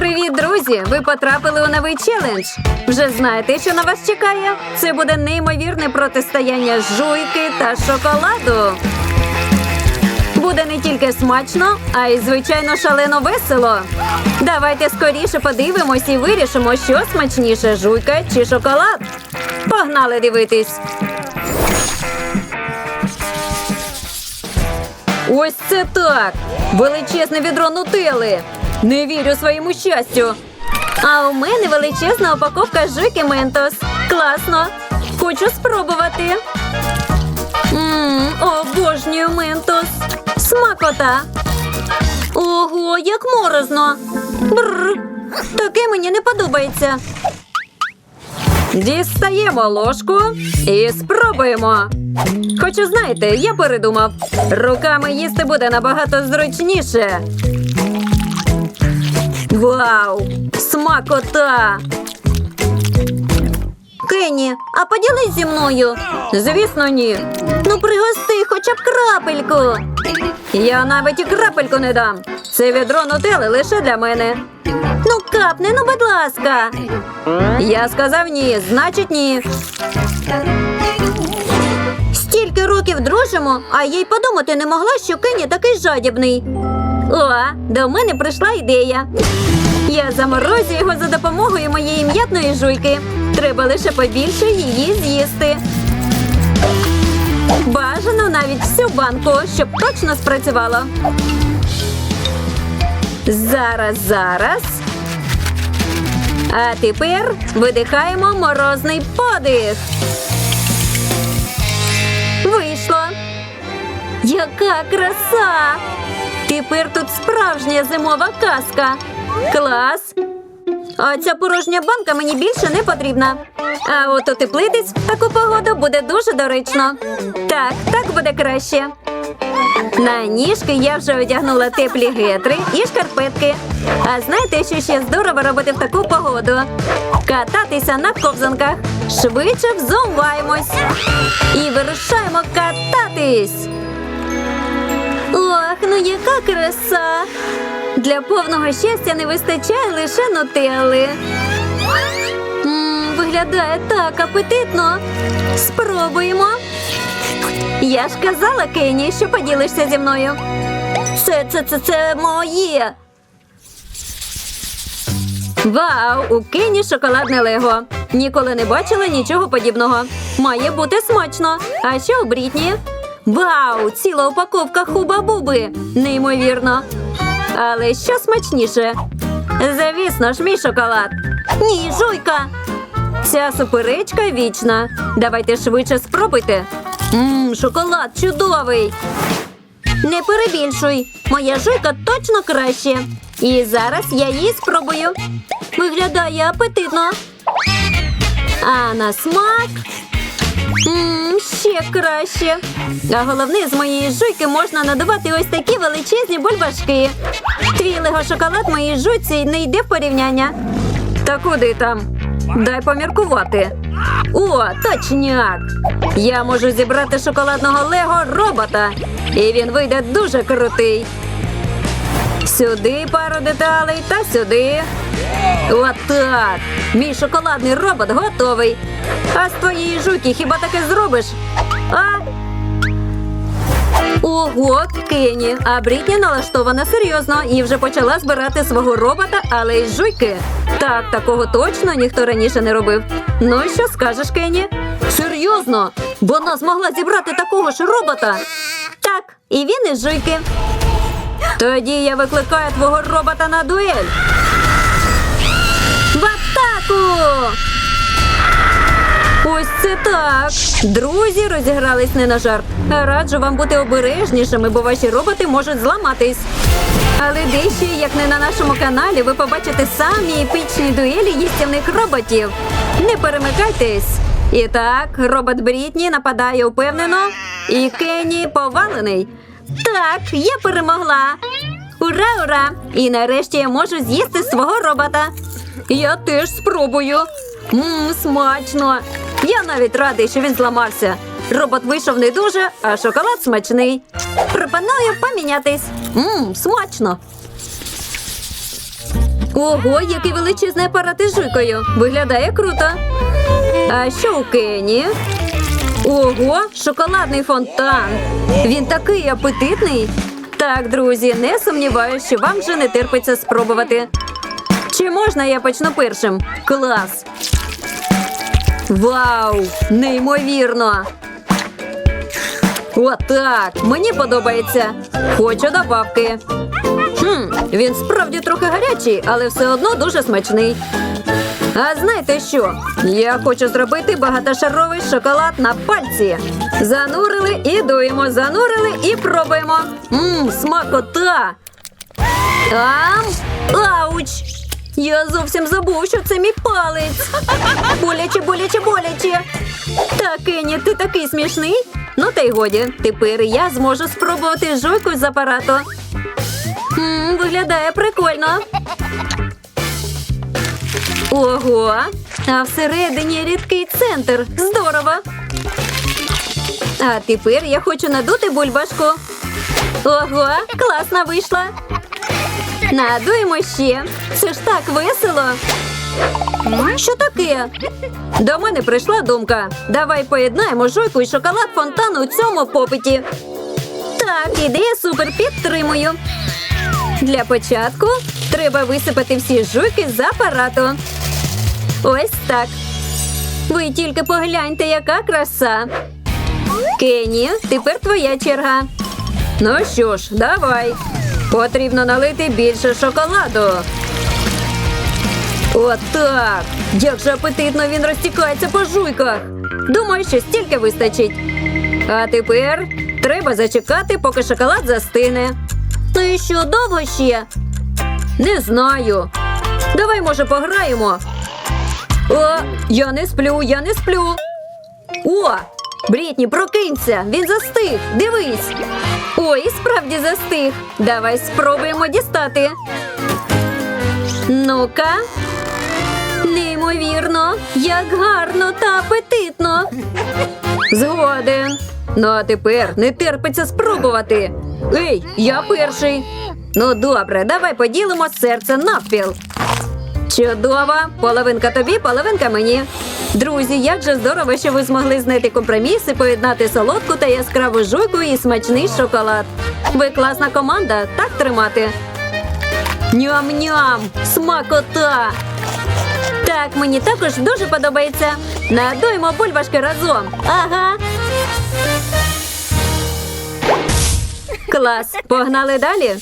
Привіт, друзі! Ви потрапили у новий челендж. Вже знаєте, що на вас чекає? Це буде неймовірне протистояння жуйки та шоколаду. Буде не тільки смачно, а й звичайно шалено весело. Давайте скоріше подивимось і вирішимо, що смачніше жуйка чи шоколад. Погнали дивитись. Ось це так! Величезне відро нутели. Не вірю своєму щастю. А у мене величезна упаковка жуйки Ментос. Класно. Хочу спробувати. Ммм, обожнюю Ментос. Смакота. Ого, як морозно. Бррр. Таке мені не подобається. Дістаємо ложку і спробуємо. Хочу знаєте, я передумав. Руками їсти буде набагато зручніше. Вау! Смакота! Кенні, а поділись зі мною. Звісно, ні. Ну, пригости хоча б крапельку. Я навіть і крапельку не дам. Це відро нутели лише для мене. Ну, капни, ну, будь ласка. Я сказав ні, значить ні. Стільки років дружимо, а я й подумати не могла, що Кенні такий жадібний. О, до мене прийшла ідея. Я заморозю його за допомогою моєї м'ятної жуйки. Треба лише побільше її з'їсти. Бажано навіть всю банку, щоб точно спрацювало. Зараз, зараз. А тепер видихаємо морозний подих. Вийшло. Яка краса! Тепер тут справжня зимова казка. Клас! А ця порожня банка мені більше не потрібна. А от утеплитись в таку погоду буде дуже доречно. Так, так буде краще. На ніжки я вже одягнула теплі гетри і шкарпетки. А знаєте, що ще здорово робити в таку погоду? Кататися на ковзанках. Швидше взуваємось. І вирушаємо кататись. Ох, ну яка краса! Для повного щастя не вистачає лише нутелли. М, виглядає так апетитно. Спробуємо. Я ж казала Кені, що поділишся зі мною. Це, це, це, це моє. Вау! У Кені шоколадне лего. Ніколи не бачила нічого подібного. Має бути смачно. А що у Брітні? Вау! Ціла упаковка хуба-буби. Неймовірно. Але що смачніше? Звісно ж, мій шоколад. Ні, жуйка. Ця суперечка вічна. Давайте швидше спробуйте. Мм, шоколад чудовий. Не перебільшуй. Моя жуйка точно краще. І зараз я її спробую. Виглядає апетитно. А на смак. Мм, ще краще. А головне, з моєї жуйки можна надувати ось такі величезні бульбашки. Твій лего-шоколад моїй жуйці не йде в порівняння. Та куди там? Дай поміркувати. О, точняк! Я можу зібрати шоколадного лего робота. І він вийде дуже крутий. Сюди пару деталей та сюди. Отак. Мій шоколадний робот готовий. А з твоєї жуки хіба таке зробиш? А? Ого, Кені, а Брітні налаштована серйозно і вже почала збирати свого робота, але із жуйки. Так, такого точно ніхто раніше не робив. Ну і що скажеш, Кені? Серйозно? Вона змогла зібрати такого ж робота? Так, і він із жуйки. Тоді я викликаю твого робота на дуель. В! Ось це так. Друзі розігрались не на жарт. Раджу вам бути обережнішими, бо ваші роботи можуть зламатись. Але дещо, як не на нашому каналі, ви побачите самі епічні дуелі їстівних роботів. Не перемикайтесь. І так, робот Брітні нападає упевнено, і Кенні повалений. Так, я перемогла. Ура, ура! І нарешті я можу з'їсти свого робота. Я теж спробую. Мм, смачно. Я навіть радий, що він зламався. Робот вийшов не дуже, а шоколад смачний. Пропоную помінятись. Мм, смачно. Ого, який величезний апарат із жуйкою. Виглядає круто. А що у Кені? Ого, шоколадний фонтан. Він такий апетитний. Так, друзі, не сумніваюся, що вам вже не терпиться спробувати. Чи можна я почну першим? Клас! Вау! Неймовірно! Отак! Мені подобається. Хочу добавки. Хм, він справді трохи гарячий, але все одно дуже смачний. А знаєте що? Я хочу зробити багатошаровий шоколад на пальці. Занурили і дуємо, занурили і пробуємо. Мм, смакота. Ам, ауч! Я зовсім забув, що це мій палець. Боляче, боляче, боляче. Так, Кенні, ти такий смішний. Ну та й годі. Тепер я зможу спробувати жуйку з апарату. М, виглядає прикольно. Ого! А всередині рідкий центр. Здорово. А тепер я хочу надути бульбашку. Ого, класно вийшла. Надуємо ще. Це ж так весело. Що таке? До мене прийшла думка. Давай поєднаємо жуйку і шоколад фонтан у цьому попиті. Так, ідея супер підтримую. Для початку треба висипати всі жуйки з апарату. Ось так. Ви тільки погляньте, яка краса. Кені, тепер твоя черга. Ну що ж, давай. Потрібно налити більше шоколаду. Отак. Як же апетитно він розтікається по жуйках. Думаю, що стільки вистачить. А тепер треба зачекати, поки шоколад застине. Ну і що довго ще? Не знаю. Давай, може, пограємо. О, я не сплю, я не сплю. О, Брітні, прокинься, він застиг. Дивись. Ой, справді застиг. Давай спробуємо дістати. Ну-ка. Неймовірно, як гарно та апетитно. Згоден. Ну а тепер не терпиться спробувати. Ей, я перший. Ну добре, давай поділимо серце навпіл. Чудово! Половинка тобі, половинка мені. Друзі, як же здорово, що ви змогли знайти компроміс і поєднати солодку та яскраву жуйку і смачний шоколад. Ви класна команда, так тримати. Ням-ням! Смакота! Так, мені також дуже подобається. Надуємо бульбашки разом. Ага. Клас. Погнали далі.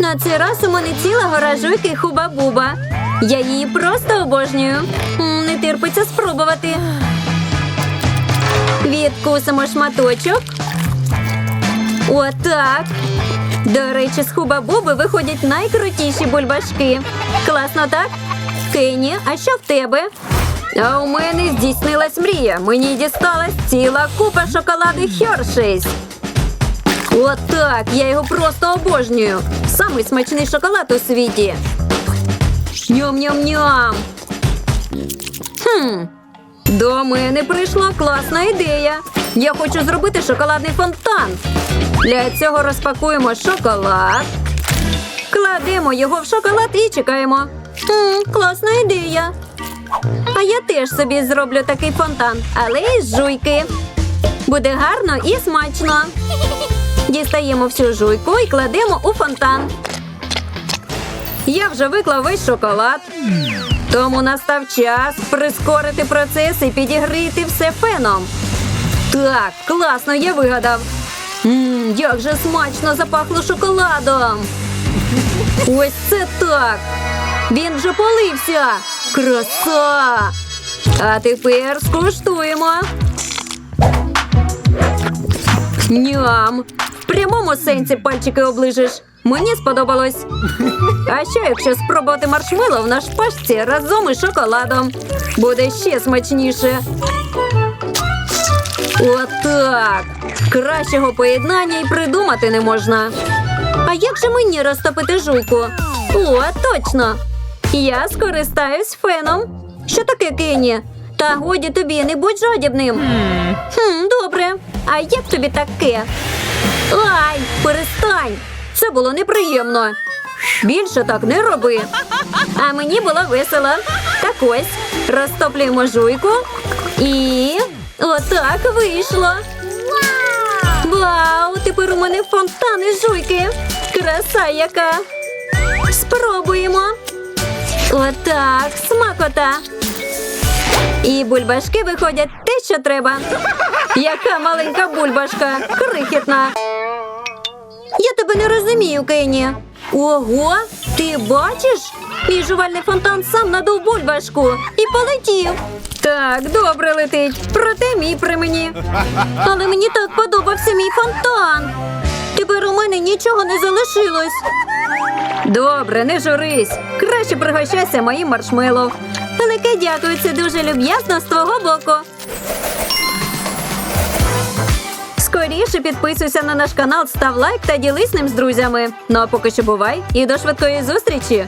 На цей раз у мене ціла гора жуйки хуба-буба. Я її просто обожнюю. Не терпиться спробувати. Відкусимо шматочок. Отак. До речі, з хуба-буби виходять найкрутіші бульбашки. Класно, так? Кені, а що в тебе? А у мене здійснилась мрія. Мені дісталась ціла купа шоколаду Хершейс. Отак, я його просто обожнюю. Самий смачний шоколад у світі. Ням-ням-ням. Хм. До мене прийшла класна ідея. Я хочу зробити шоколадний фонтан. Для цього розпакуємо шоколад, кладемо його в шоколад і чекаємо. Хм, класна ідея. А я теж собі зроблю такий фонтан, але із жуйки. Буде гарно і смачно. Дістаємо всю жуйку і кладемо у фонтан. Я вже виклав весь шоколад. Тому настав час прискорити процес і підігріти все феном. Так, класно, я вигадав. Мм, як же смачно запахло шоколадом. Ось це так. Він вже полився. Краса. А тепер скуштуємо. Ням. В прямому сенсі пальчики оближиш. Мені сподобалось. А що, якщо спробувати маршмеллоу на шпажці разом із шоколадом? Буде ще смачніше. Отак. Кращого поєднання й придумати не можна. А як же мені розтопити жуйку? О, точно. Я скористаюсь феном. Що таке, Кені? Та годі тобі, не будь жадібним. Хм, добре. А як тобі таке? Ай, перестань! Це було неприємно. Більше так не роби. А мені було весело. Так ось, розтоплюємо жуйку. І отак вийшло. Вау! Тепер у мене фонтан із жуйки. Краса яка. Спробуємо. Отак, смакота. І бульбашки виходять те, що треба. Яка маленька бульбашка, крихітна. Я не розумію, Кенні. Ого, ти бачиш? Мій жувальний фонтан сам надув бульбашку і полетів. Так, добре летить. Проте мій при мені. Але мені так подобався мій фонтан. Тепер у мене нічого не залишилось. Добре, не журись. Краще пригощайся моїм маршмеллоу. Велике дякую, це дуже люб'язно з твого боку. Скоріше підписуйся на наш канал, став лайк та ділись ним з друзями. Ну а поки що бувай і до швидкої зустрічі!